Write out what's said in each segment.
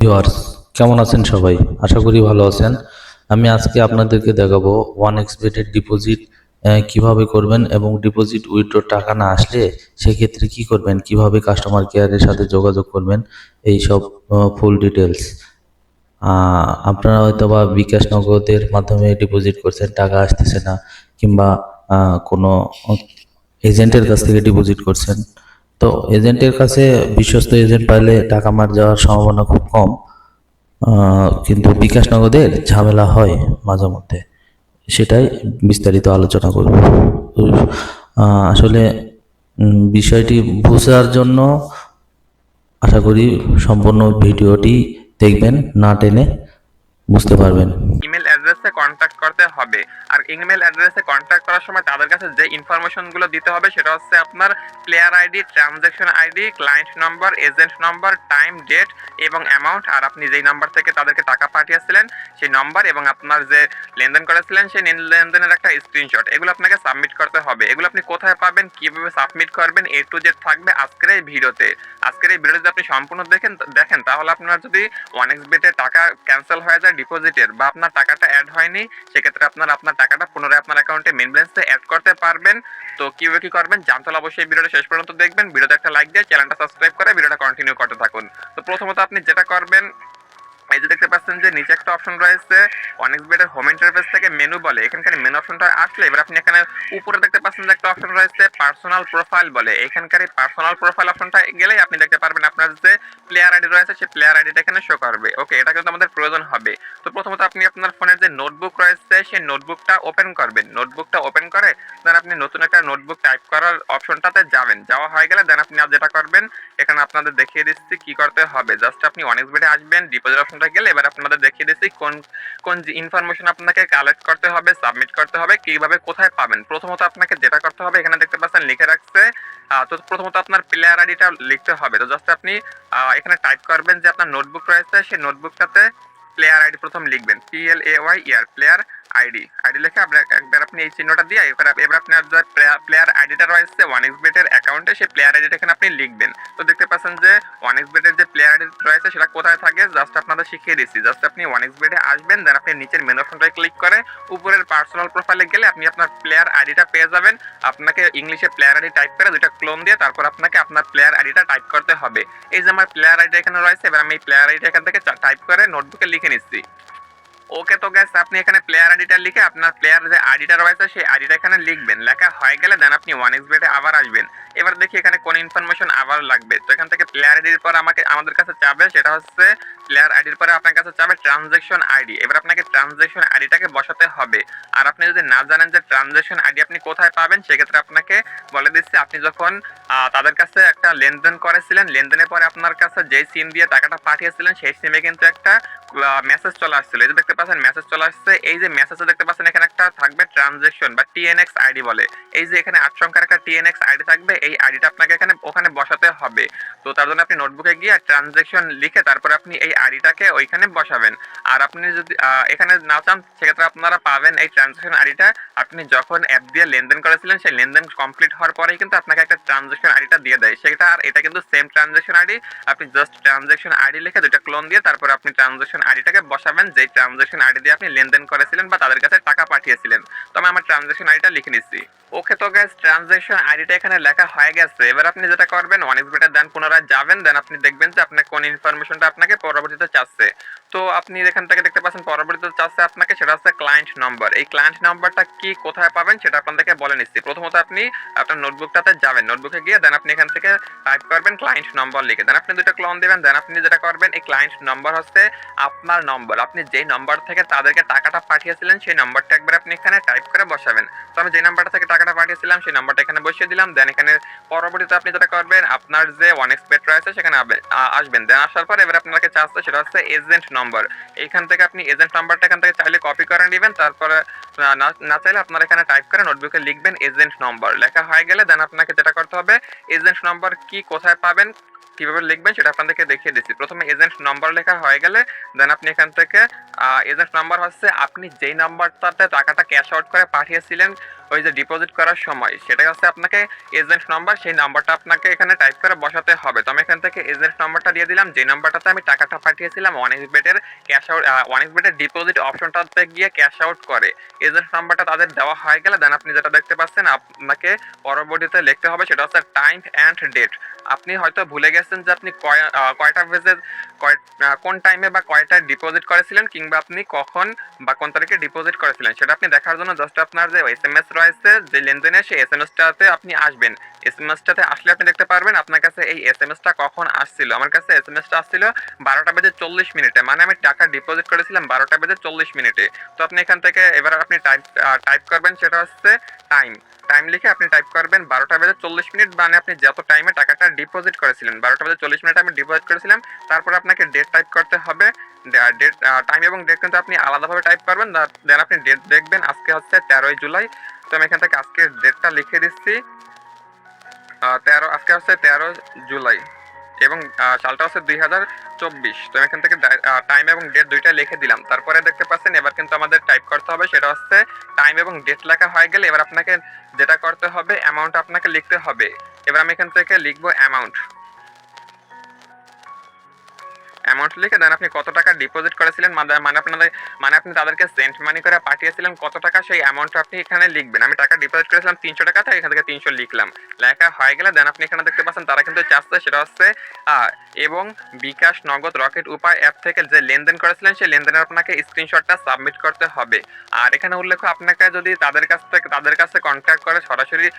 Viewers কেমন আছেন সবাই? আশা করি ভালো আছেন। আমি আজকে আপনাদেরকে দেখাবো ওয়ান এক্সপেটেড ডিপোজিট কীভাবে করবেন এবং ডিপোজিট উইথড্র টাকা না আসলে সেক্ষেত্রে কি করবেন, কীভাবে কাস্টমার কেয়ারের সাথে যোগাযোগ করবেন, এই সব ফুল ডিটেলস আপনারা হয়তো বা বিকাশ নগদের মাধ্যমে ডিপোজিট করছেন, টাকা আসতেছে না, কিংবা কোনো এজেন্টের কাছ থেকে ডিপোজিট করছেন। তো এজেন্টের কাছে বিশ্বস্ত এজেন্ট পাইলে টাকা মার যাওয়ার সম্ভাবনা খুব কম। কিন্তু বিকাশ নগদের ঝামেলা হয় মাঝে মধ্যে। সেটাই বিস্তারিত আলোচনা করব। আসলে বিষয়টি বোঝার জন্য আশা করি সম্পূর্ণ ভিডিওটি দেখবেন, না টেনে বুঝতে পারবেন। অ্যাড্রেসে কন্ট্যাক্ট করতে হবে। আর ইমেল অ্যাড্রেসে কন্ট্যাক্ট করার সময় তাদের কাছে যে ইনফরমেশনগুলো দিতে হবে, সেটা হচ্ছে আপনার player ID transaction ID client number agent number time date এবং অ্যামাউন্ট আর আপনি যেই নাম্বার থেকে তাদেরকে টাকা পাঠিয়েছিলেন, সেই নম্বর এবং আপনার যে লেনদেন করেছিলেন, সেই লেনদেনের একটা স্ক্রিনশট এগুলো আপনাকে সাবমিট করতে হবে। এগুলো আপনি কোথায় পাবেন, কীভাবে সাবমিট করবেন এ টু জেড থাকবে আজকের এই ভিডিওতে। আজকের এই ভিডিওতে আপনি সম্পূর্ণ দেখেন দেখেন, তাহলে আপনার যদি ওয়ান এক্স বেটে টাকা ক্যান্সেল হয়ে যায় ডিপোজিটের বা আপনার টাকাটা অ্যাড হয়নি, সেক্ষেত্রে আপনার আপনার টাকাটা পুনরায় আপনার অ্যাকাউন্টে মেন ব্যালেন্সে অ্যাড করতে পারবেন। তো কীভাবে কি করবেন? জানতে হলে অবশ্যই ভিডিওটা শেষ পর্যন্ত দেখবেন। ভিডিওতে একটা লাইক দিয়ে চ্যানেলটা সাবস্ক্রাইব করে, ভিডিওটা কন্টিনিউ করতে থাকুন। তো প্রথমত আপনি যেটা করবেন এই যে দেখতে পাচ্ছেন যে নিচে একটা অপশন রয়েছে অনেক বেটার হোম ইন্টারফেস থেকে মেনু বলে। এখানকার মেনু অপশনটা আসলে, এবার আপনি এখানে উপরে দেখতে পাচ্ছেন যে একটা অপশন রয়েছে পার্সোনাল প্রোফাইল বলে। এখানকার পার্সোনাল প্রোফাইল অপশনটা গেলেই আপনি দেখতে পারবেন আপনার যে প্লেয়ার আইডি রয়েছে, সেই প্লেয়ার আইডিটা এখানে শো করবে। ওকে এটা কিন্তু আমাদের প্রয়োজন হবে। তো প্রথমত আপনি আপনার ফোনের যে নোটবুক রয়েছে, সেই নোটবুকটা ওপেন করবেন। নোটবুকটা ওপেন করে দেন আপনি নতুন একটা নোটবুক টাইপ করার অপশনটাতে যাবেন। যাওয়া হয়ে গেলে দেন আপনি আর যেটা করবেন, এখানে আপনাদের দেখিয়ে দিচ্ছি কি করতে হবে। জাস্ট আপনি অনেক বেডে আসবেন ডিপোজিট অপশনটা গেলে? এবার আপনাদের দেখিয়ে দিচ্ছি কোন কোন ইনফরমেশন আপনাকে কালেক্ট করতে হবে সাবমিট করতে হবে, কীভাবে কোথায় পাবেন। প্রথমত আপনাকে যেটা করতে হবে, এখানে দেখতে পাচ্ছেন লিখে রাখছে তো প্রথমত আপনার প্লেয়ার আইডিটা লিখতে হবে। তো জাস্ট আপনি এখানে টাইপ করবেন যে আপনার নোটবুক রয়েছে, সেই নোটবুকটাতে প্লেয়ার আইডি প্রথম লিখবেন পি এ ওয়াই ইয়ার প্লেয়ার আইডি আইডি লিখে আপনার একবার আপনি এই চিহ্নটা দিয়ে এবার এবার আপনার যে প্লেয়ার আইডিটা রয়েছে ওয়ান এক্স বেটের অ্যাকাউন্টে সেই প্লেয়ার আইডিটা এখানে আপনি লিখবেন। তো দেখতে পাচ্ছেন যে ওয়ান এক্স বেটের যে প্লেয়ার আইডি রয়েছে, সেটা কোথায় থাকে? জাস্ট আপনাদের শিখিয়ে দিচ্ছি। জাস্ট আপনি ওয়ান এক্স বেটে আসবেন দেন আপনি নিচের মেনু অপশনটায় ক্লিক করে, উপরের পার্সোনাল প্রোফাইলে গেলে আপনি আপনার প্লেয়ার আইডিটা পেয়ে যাবেন। আপনাকে ইংলিশে প্লেয়ার আইডি টাইপ করে দুইটা ক্লোন দিয়ে তারপর আপনাকে আপনার প্লেয়ার আইডিটা টাইপ করতে হবে। এই যে আমার প্লেয়ার আইডি এখানে রয়েছে, এবার আমি এই প্লেয়ার আইডি এখান থেকে টাইপ করে নোটবুকে লিখে নিচ্ছি। ওকে তো গ্যাস আপনি এখানে প্লেয়ার আইডিটা লিখে আপনার প্লেয়ার যে আইডিটা রয়েছে, সেই আইডিটা এখানে লিখবেন। লেখা হয়ে গেলে দেন আপনি ওয়ান এক্স বেটে আবার আসবেন। এবার দেখি এখানে কোন ইনফরমেশন আবার লাগবে। তো এখান থেকে প্লেয়ার আইডির পর আমাকে, আমাদের কাছে চাবে, সেটা হচ্ছে প্লেয়ার আইডির পরে আপনার কাছে চাবে ট্রানজ্যাকশন আইডি এবার আপনাকে ট্রানজ্যাকশন আইডিটাকে বসাতে হবে। আর আপনি যদি না জানেন যে ট্রানজ্যাকশন আইডি আপনি কোথায় পাবেন, সেক্ষেত্রে আপনাকে বলে দিচ্ছি, আপনি যখন তাদের কাছে একটা লেনদেন করেছিলেন, লেনদেনের পরে আপনার কাছে যেই সিম দিয়ে টাকাটা পাঠিয়েছিলেন, সেই সিমে কিন্তু একটা মেসেজ চলে আসছিল। এই যে দেখতে পাচ্ছেন মেসেজ চলে আসছে। এই যে মেসেজে দেখতে পাচ্ছেন, এখানে একটা থাকবে ট্রানজ্যাকশন বা টিএনএক্স আইডি বলে। এই যে এখানে আট সংখ্যার একটা টিএনএক্স আইডি থাকবে, এই আইডিটা আপনাকে এখানে, ওখানে বসাতে হবে। তো তার জন্য আপনি নোটবুকে গিয়ে ট্রানজ্যাকশন লিখে তারপরে আপনি এই আইডিটাকে ওইখানে বসাবেন। আর আপনি যদি এখানে না চান, সেক্ষেত্রে আপনারা পাবেন এই ট্রানজ্যাকশন আইডিটা আপনি যখন অ্যাপ দিয়ে লেনদেন করেছিলেন, সেই লেনদেন কমপ্লিট হওয়ার পরেই কিন্তু আপনাকে একটা ট্রানজ্যাকশন আইডিটা দিয়ে দেয়। সেটা আর, এটা কিন্তু সেম ট্রানজেকশন আইডি আপনি জাস্ট ট্রানজেকশন আইডি লিখে দুইটা ক্লোন দিয়ে তারপরে আপনি ট্রানজ্যাকশন আইডিটাকে বসাবেন। যেই ট্রানজেকশন আইডি দিয়ে আপনি লেনদেন করেছিলেন বা তাদের কাছে টাকা পাঠিয়েছিলেন তো আমি আমার ট্রানজ্যাকশন আইডিটা লিখে নিচ্ছি। ওকে তো গ্যাস ট্রানজ্যাকশন আইডিটা এখানে লেখা হয়ে গেছে। এবার আপনি যেটা করবেন অনেক বেটার দেন পুনরায় যাবেন দেন আপনি দেখবেন যে আপনার কোন ইনফরমেশনটা আপনাকে পরবর্তীতে চাচ্ছে। তো আপনি এখান থেকে দেখতে পাচ্ছেন, পরবর্তীতে চাচ্ছে আপনাকে, সেটা হচ্ছে ক্লায়েন্ট নম্বর এই ক্লায়েন্ট নাম্বারটা কি কোথায় পাবেন, সেটা আপনাদেরকে বলে নিচ্ছি। প্রথমত আপনি আপনার নোটবুকটাতে যাবেন। নোটবুকে গিয়ে দেন আপনি এখান থেকে টাইপ করবেন ক্লায়েন্ট নম্বর লিখে। দেন আপনি দুটো ক্লোন দেবেন দেন আপনি যেটা করবেন, এই ক্লায়েন্ট নম্বর হচ্ছে আপনার নম্বর আপনি যেই নম্বর থেকে তাদেরকে টাকাটা পাঠিয়েছিলেন, সেই নম্বরটা একবার আপনি এখানে টাইপ করে বসাবেন। তো আমি যে নাম্বারটা থেকে টাকাটা পাঠিয়েছিলাম, সেই নাম্বারটা এখানে বসিয়ে দিলাম। দেন এখানে পরবর্তীতে আপনি যেটা করবেন, আপনার যে ওয়ান এক্সপেক্ট রয়েছে, সেখানে আসবেন। দেন আসার পর এবার আপনাকে চাচ্ছে সেটা হচ্ছে এজেন্ট নম্বর এখান থেকে আপনি এজেন্ট নাম্বারটা এখান থেকে চাইলে কপি করে নেবেন। তারপরে না- চাইলে আপনার এখানে টাইপ করে নোটবুকে লিখবেন এজেন্ট নম্বর লেখা হয়ে গেলে দেন আপনাকে যেটা করতে হবে এজেন্ট নম্বর কি কোথায় পাবেন কীভাবে লিখবেন সেটা আপনাদেরকে দেখিয়ে দিচ্ছি। প্রথমে এজেন্ট নাম্বার লেখা হয়ে গেলে দেন আপনি এখান থেকে এজেন্ট নাম্বার হচ্ছে, আপনি যেই নাম্বারটাতে টাকাটা ক্যাশ আউট করে পাঠিয়েছিলেন ওই যে ডিপোজিট করার সময়, সেটা হচ্ছে আপনাকে এজেন্ট নাম্বার সেই নাম্বারটা আপনাকে এখানে টাইপ করে বসাতে হবে। তো আমি এখান থেকে এজেন্ট নাম্বারটা দিয়ে দিলাম, যে নাম্বারটাতে আমি টাকাটা পাঠিয়েছিলাম এক্স বেটের ক্যাশ আউট এক্স বেটের ডিপোজিট অপশনটাতে গিয়ে ক্যাশ আউট করে। এজেন্ট নাম্বারটা তাদের দেওয়া হয়ে গেলে দেন আপনি যেটা দেখতে পাচ্ছেন, আপনাকে পরবর্তীতে লিখতে হবে, সেটা হচ্ছে টাইম অ্যান্ড ডেট আপনি হয়তো ভুলে গেছেন যে আপনি কয়টা ভেজে কোন টাইমে বা কয়টা ডিপোজিট করেছিলেন, কিংবা আপনি কখন বা কোন তারিখে ডিপোজিট করেছিলেন, সেটা আপনি দেখার জন্য জাস্ট আপনার যে এস এম এস রয়েছে যে লেনদেনে সেই এস এম এসটাতে আপনি আসবেন। এস এম এসটাতে আসলে আপনি দেখতে পারবেন আপনার কাছে এই এস এম এসটা কখন আসছিল। আমার কাছে এস এম এসটা আসছিল বারোটা বেজে চল্লিশ মিনিটে। মানে আমি টাকা ডিপোজিট করেছিলাম বারোটা বেজে চল্লিশ মিনিটে। তো আপনি এখান থেকে এবার আপনি টাইপ টাইপ করবেন সেটা হচ্ছে টাইম টাইম লিখে আপনি টাইপ করবেন বারোটা বেজে চল্লিশ মিনিট। মানে আপনি যত টাইমে টাকাটা ডিপোজিট করেছিলেন, বারোটা বেজে চল্লিশ মিনিট আমি ডিপোজিট করেছিলাম, তারপর আপনাকে ডেট টাইপ করতে হবে। ডেট টাইম এবং ডেট কিন্তু আপনি আলাদাভাবে টাইপ করবেন। দেন আপনি ডেট দেখবেন। আজকে হচ্ছে তেরোই জুলাই। তো আমি এখান থেকে আজকের ডেটটা লিখে দিচ্ছি। তেরো, আজকে হচ্ছে তেরো জুলাই এবং সালটা হচ্ছে দুই হাজার চব্বিশ। তো আমি এখান থেকে টাইম এবং ডেট দুইটা লিখে দিলাম। তারপরে দেখতে পাচ্ছেন, এবার কিন্তু আমাদের টাইপ করতে হবে, সেটা হচ্ছে টাইম এবং ডেট লেখা হয়ে গেলে এবার আপনাকে যেটা করতে হবে অ্যামাউন্ট আপনাকে লিখতে হবে। এবার আমি এখান থেকে লিখব অ্যামাউন্ট অ্যামাউন্ট লিখে দেন, আপনি কত টাকা ডিপোজিট করেছিলেন, মানে- মানে আপনাদের মানে আপনি তাদেরকে সেন্ট মানি করে পাঠিয়েছিলেন, কত টাকা, সেই অ্যামাউন্ট আপনি এখানে লিখবেন। আমি টাকা ডিপোজিট করেছিলাম, তিনশো টাকা, তাই এখান থেকে তিনশো লিখলাম। লেখা হয়ে গেলে দেন আপনি এখানে দেখতে পাচ্ছেন, তারা কিন্তু চাচ্ছে, সেটা হচ্ছে এবং বিকাশ নগদ রকেট উপায় অ্যাপ থেকে যে লেনদেন করেছিলেন, সেই লেনদেনের আপনাকে স্ক্রিনশটটা সাবমিট করতে হবে। আর এখানে উল্লেখ আপনাকে যদি তাদের কাছ থেকে, তাদের কাছে কন্ট্যাক্ট করে সরাসরি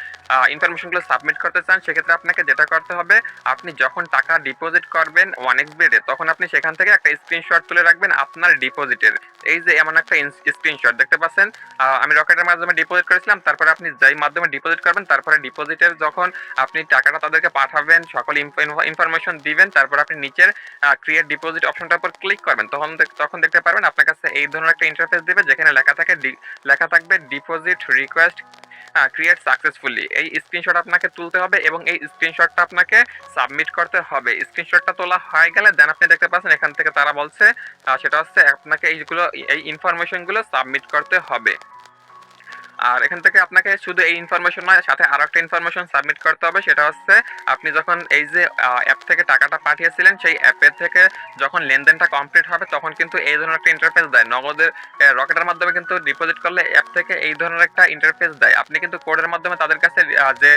ইনফরমেশনগুলো সাবমিট করতে চান, সেক্ষেত্রে আপনাকে যেটা করতে হবে, আপনি যখন টাকা ডিপোজিট করবেন এক্স বেডে, তখন আপনি সেখান থেকে একটা স্ক্রিনশট তুলে রাখবেন আপনার ডিপোজিটের এই যে এমন একটা স্ক্রিনশট দেখতে পাচ্ছেন? আমি রকেটের মাধ্যমে ডিপোজিট করেছিলাম, তারপরে আপনি যেই মাধ্যমে ডিপোজিট করবেন, তারপরে ডিপোজিটের যখন আপনি টাকাটা তাদেরকে পাঠাবেন, সকল ইনফরমেশন দিবেন, তারপর আপনি নিচের ক্রিয়েট ডিপোজিট অপশনটার উপর ক্লিক করবেন, তখন তখন দেখতে পারবেন আপনার কাছে এই ধরনের একটা ইন্টারফেস দিবে, যেখানে লেখা থাকে লেখা থাকবে ডিপোজিট রিকোয়েস্ট ক্রিয়েট সাকসেসফুলি এই স্ক্রিনশট আপনাকে তুলতে হবে এবং এই স্ক্রিনশটটা আপনাকে সাবমিট করতে হবে। স্ক্রিনশটটা তোলা হয়ে গেলে দেন আপনি দেখতে পাচ্ছেন এখান থেকে তারা বলছে সেটা হচ্ছে আপনাকে এইগুলো, এই ইনফরমেশনগুলো সাবমিট করতে হবে। আর এখান থেকে আপনাকে শুধু এই ইনফরমেশন নয়, সাথে আরও একটা ইনফরমেশন সাবমিট করতে হবে, সেটা হচ্ছে আপনি যখন এই যে অ্যাপ থেকে টাকাটা পাঠিয়েছিলেন, সেই অ্যাপের থেকে যখন লেনদেনটা কমপ্লিট হবে, তখন কিন্তু এই ধরনের একটা ইন্টারফেস দেয়। নগদের রকেটের মাধ্যমে কিন্তু ডিপোজিট করলে অ্যাপ থেকে এই ধরনের একটা ইন্টারফেস দেয়। আপনি কিন্তু কোডের মাধ্যমে তাদের কাছে যে,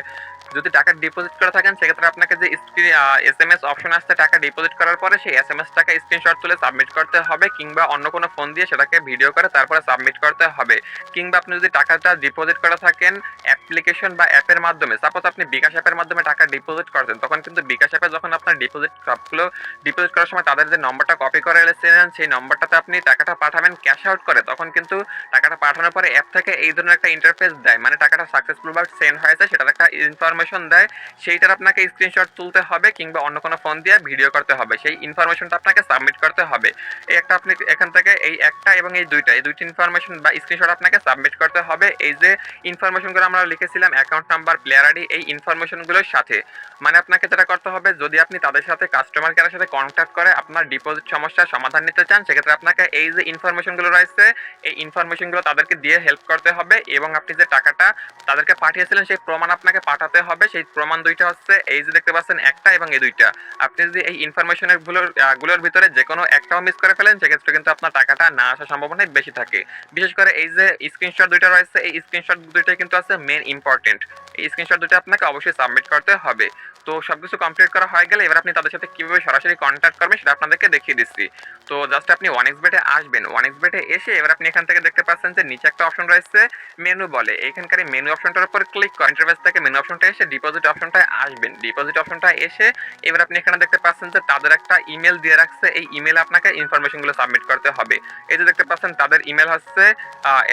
যদি টাকা ডিপোজিট করে থাকেন, সেক্ষেত্রে আপনাকে যে screen S M S option আসছে, টাকা ডিপোজিট করার পরে সেই এস এম এস টাকা স্ক্রিনশট তুলে সাবমিট করতে হবে, কিংবা অন্য কোনো ফোন দিয়ে সেটাকে ভিডিও করে তারপরে সাবমিট করতে হবে। কিংবা আপনি যদি টাকাটা ডিপোজিট করে থাকেন অ্যাপ্লিকেশন বা অ্যাপের মাধ্যমে। সাপোজ আপনি বিকাশ অ্যাপের মাধ্যমে টাকা ডিপোজিট করছেন, তখন কিন্তু বিকাশ অ্যাপে যখন আপনার ডিপোজিট সবগুলো ডিপোজিট করার সময় তাদের যে নম্বরটা কপি করে এসেছিলেন সেই নম্বরটাতে আপনি টাকাটা পাঠাবেন ক্যাশ আউট করে। তখন কিন্তু টাকাটা পাঠানোর পরে অ্যাপ থেকে এই ধরনের একটা ইন্টারফেস দেয়। মানে টাকাটা সাকসেসফুল বা সেন্ড হয়েছে, সেটার একটা ইনফরমেশন দেয়। সেইটার আপনাকে স্ক্রিনশট তুলতে হবে কিংবা অন্য কোনো ফোন দিয়ে ভিডিও করতে হবে। সেই ইনফরমেশনটা আপনাকে সাবমিট করতে হবে। এই একটা আপনি এখান থেকে এই একটা এবং এই দুইটা, এই দুইটি ইনফরমেশন বা স্ক্রিনশট আপনাকে সাবমিট করতে হবে। এই যে ইনফরমেশনগুলো আমরা লিখেছিলাম অ্যাকাউন্ট নাম্বার প্লেয়ার আইডি এই ইনফরমেশনগুলোর সাথে। মানে আপনাকে যেটা করতে হবে, যদি আপনি তাদের সাথে কাস্টমার কেয়ারের সাথে কন্ট্যাক্ট করে আপনার ডিপোজিট সমস্যার সমাধান নিতে চান, সেক্ষেত্রে আপনাকে এই যে ইনফরমেশনগুলো রয়েছে, এই ইনফরমেশনগুলো তাদেরকে দিয়ে হেল্প করতে হবে এবং আপনি যে টাকাটা তাদেরকে পাঠিয়েছিলেন, সেই প্রমাণ আপনাকে পাঠাতে হবে। সেই প্রমাণ দুইটা হচ্ছে, এই যে দেখতে পাচ্ছেন, একটা এবং এই দুইটা। আপনি যদি এই ইনফরমেশনেরগুলোর ভিতরে যে কোনো একটাও মিস করে ফেলেন, সেক্ষেত্রে কিন্তু আপনার টাকাটা না আসার সম্ভাবনাই বেশি থাকে। বিশেষ করে এই যে স্ক্রিনশট দুইটা রয়েছে, এই স্ক্রিনশট দুটোই কিন্তু আছে মেন ইম্পর্টেন্ট এই স্ক্রিনশট দুটো আপনাকে অবশ্যই সাবমিট করতে হবে। তো সবকিছু কমপ্লিট করা হয়ে গেলে এবার আপনি তাদের সাথে কীভাবে সরাসরি কন্ট্যাক্ট করবেন সেটা আপনাদেরকে দেখিয়ে দিচ্ছি। তো জাস্ট আপনি ওয়ান এক্স বেটে আসবেন। ওয়ান এক্স বেটে এসে এবার আপনি এখান থেকে দেখতে পাচ্ছেন যে নিচে একটা অপশন রয়েছে মেনু বলে। এখানকার মেনু অপশনটার উপর ক্লিক করেন ইন্টারভেস থেকে মেনু অপশনটা এসে ডিপোজিট অপশনটায় আসবেন। ডিপোজিট অপশনটা এসে এবার আপনি এখানে দেখতে পাচ্ছেন যে তাদের একটা ইমেল দিয়ে রাখছে। এই ইমেলে আপনাকে ইনফরমেশনগুলো সাবমিট করতে হবে। এই যে দেখতে পাচ্ছেন তাদের ইমেল হচ্ছে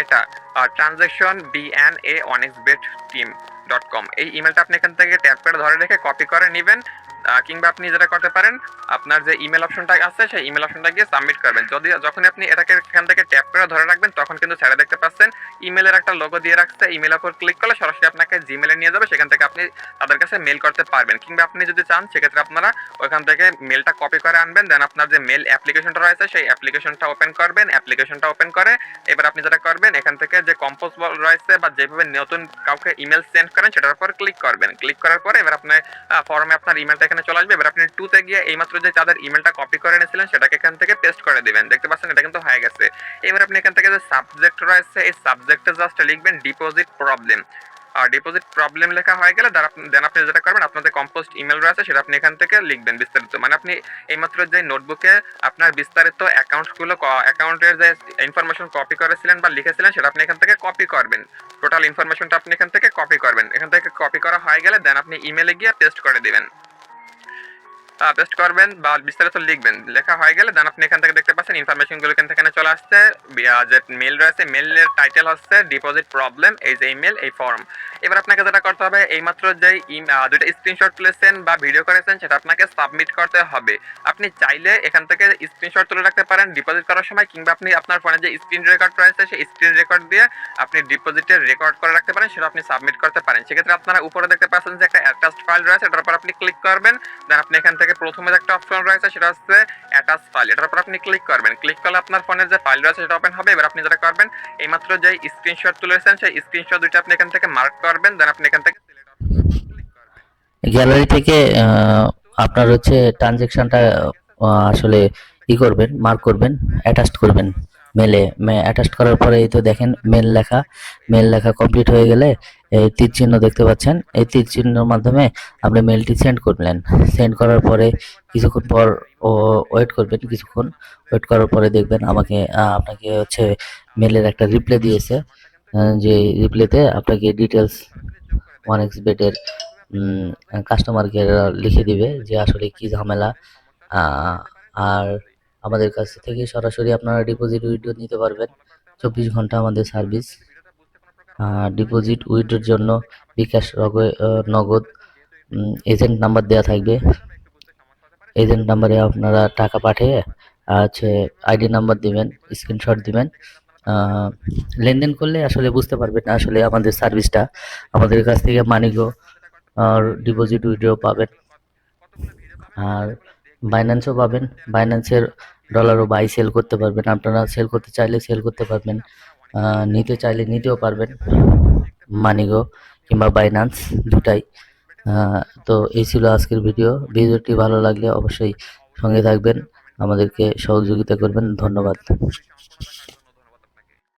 এটা transaction B N A one X bet team dot com এই ইমেলটা আপনি এখান থেকে ট্যাপ করে ধরে রেখে কপি করে নেবেন। কিংবা আপনি যেটা করতে পারেন, আপনার যে ইমেল অপশনটা আছে, সেই ইমেল অপশনটা গিয়ে সাবমিট করবেন। যদি যখন আপনি এটাকে এখান থেকে ট্যাপ করে ধরে রাখবেন, তখন কিন্তু ছেড়ে দেখতে পাচ্ছেন ইমেলের একটা লোগো দিয়ে রাখছে। ইমেলের উপর ক্লিক করলে সরাসরি আপনাকে জিমেলে নিয়ে যাবে। সেখান থেকে আপনি তাদের কাছে মেল করতে পারবেন। কিংবা আপনি যদি চান, সেক্ষেত্রে আপনারা ওইখান থেকে মেলটা কপি করে আনবেন। দেন আপনার যে মেল অ্যাপ্লিকেশনটা রয়েছে, সেই অ্যাপ্লিকেশনটা ওপেন করবেন। অ্যাপ্লিকেশনটা ওপেন করে এবার আপনি যেটা করবেন, এখান থেকে যে কম্পোজ বল রয়েছে বা যেভাবে নতুন কাউকে ইমেল সেন্ড করেন, সেটার উপর ক্লিক করবেন। ক্লিক করার পরে এবার আপনার ফর্মে আপনার ইমেলটা এখানে চলে আসবে। এবার আপনি টুতে গিয়ে এইমাত্র যে তাদের ইমেলটা কপি করে এনেছিলেন, সেটাকে এখান থেকে পেস্ট করে দিবেন। দেখতে পাচ্ছেন, এটা কিন্তু হয়ে গেছে। এবার আপনি এখান থেকে যে সাবজেক্ট রয়েছে, এই সাবজেক্টে জাস্ট লিখবেন ডিপোজিট প্রবলেম আর ডিপোজিট প্রবলেম লেখা হয়ে গেলে দেন আপনি যেটা করবেন, আপনাদের কম্পোস্ট ইমেল রয়েছে, সেটা আপনি এখান থেকে লিখবেন বিস্তারিত। মানে আপনি এইমাত্র যে নোটবুকে আপনার বিস্তারিত অ্যাকাউন্টগুলো অ্যাকাউন্টের যে ইনফরমেশন কপি করেছিলেন বা লিখেছিলেন, সেটা আপনি এখান থেকে কপি করবেন। টোটাল ইনফরমেশনটা আপনি এখান থেকে কপি করবেন। এখান থেকে কপি করা হয়ে গেলে দেন আপনি ইমেলে গিয়ে পেস্ট করে দিবেন। পেস্ট করবেন বা বিস্তারিত লিখবেন। লেখা হয়ে গেলে দেন আপনি এখান থেকে দেখতে পাচ্ছেন ইনফরমেশনগুলো এখান থেকে চলে আসছে। যে মেল রয়েছে মেলের টাইটেল হচ্ছে ডিপোজিট প্রবলেম এই যে ইমেল এই ফর্ম এবার আপনাকে যেটা করতে হবে, এইমাত্র যে দুইটা স্ক্রিনশট তুলেছেন বা ভিডিও করেছেন, সেটা আপনাকে সাবমিট করতে হবে। আপনি চাইলে এখান থেকে স্ক্রিনশট তুলে রাখতে পারেন ডিপোজিট করার সময়, কিংবা আপনি আপনার ফোনে যে স্ক্রিন রেকর্ড রয়েছে, সেই স্ক্রিন রেকর্ড দিয়ে আপনি ডিপোজিটের রেকর্ড করে রাখতে পারেন, সেটা আপনি সাবমিট করতে পারেন। সেক্ষেত্রে আপনারা উপরে দেখতে পাচ্ছেন যে একটা অ্যাটাচড ফাইল রয়েছে, এটার উপর আপনি ক্লিক করবেন দেন আপনি এখান থেকে প্রথমে যে একটা অপশন রয়েছে সেটা হচ্ছে অ্যাটাচ ফাইল এটার উপর আপনি ক্লিক করবেন। ক্লিক করলে আপনার ফোনের যে ফাইল রয়েছে সেটা ওপেন হবে। এবার আপনি যেটা করবেন, এইমাত্র যে স্ক্রিনশট তুলেছেন সেই স্ক্রিনশট দুইটা আপনি এখান থেকে মার্ক করবেন দেন আপনি এখান থেকে গ্যালারি থেকে আপনার হচ্ছে ট্রানজেকশনটা আসলে ই করবেন মার্ক করবেন অ্যাটাচ করবেন। মেলে অ্যাটাচ করার পরে এই তো দেখেন মেল লেখা মেল লেখা কমপ্লিট হয়ে গেলে এই তীর চিহ্ন দেখতে পাচ্ছেন। এই তীর চিহ্নের মাধ্যমে আপনি মেলটি সেন্ড করলেন। সেন্ড করার পরে কিছুক্ষণ পর ও ওয়েট করবেন, কিছুক্ষণ ওয়েট করার পরে দেখবেন আমাকে আপনাকে হচ্ছে মেলের একটা রিপ্লে দিয়েছে যে রিপ্লেতে আপনাকে ডিটেলস ওয়ান এক্স বেটের কাস্টমার কেয়ার লিখে দিবে যে আসলে কি ঝামেলা আর আমাদের কাছ থেকে সরাসরি আপনারা ডিপোজিট উইথড্র নিতে পারবেন। চব্বিশ ঘণ্টা আমাদের সার্ভিস ডিপোজিট উইথড্রোর জন্য বিকাশ নগদ এজেন্ট নাম্বার দেওয়া থাকবে। এজেন্ট নাম্বারে আপনারা টাকা পাঠিয়ে হচ্ছে আইডি নাম্বার দিবেন স্ক্রিনশট দিবেন। লেনদেন করলে আসলে বুঝতে পারবেন আসলে আমাদের সার্ভিসটা আমাদের কাছ থেকে মানিগো আর ডিপোজিট উইথড্র পাবেন। আর বাইন্যান্সও পাবেন। বাইন্যান্সের ডলারও বাই সেল করতে পারবেন। আপনারা সেল করতে চাইলে সেল করতে পারবেন। নিতে চাইলে নিতেও পারবেন। মানিগো কিংবা বাইন্যান্স দুটাই। তো এই ছিল আজকের ভিডিও ভিডিওটি ভালো লাগলে অবশ্যই সঙ্গে থাকবেন। আমাদেরকে সহযোগিতা করবেন। ধন্যবাদ।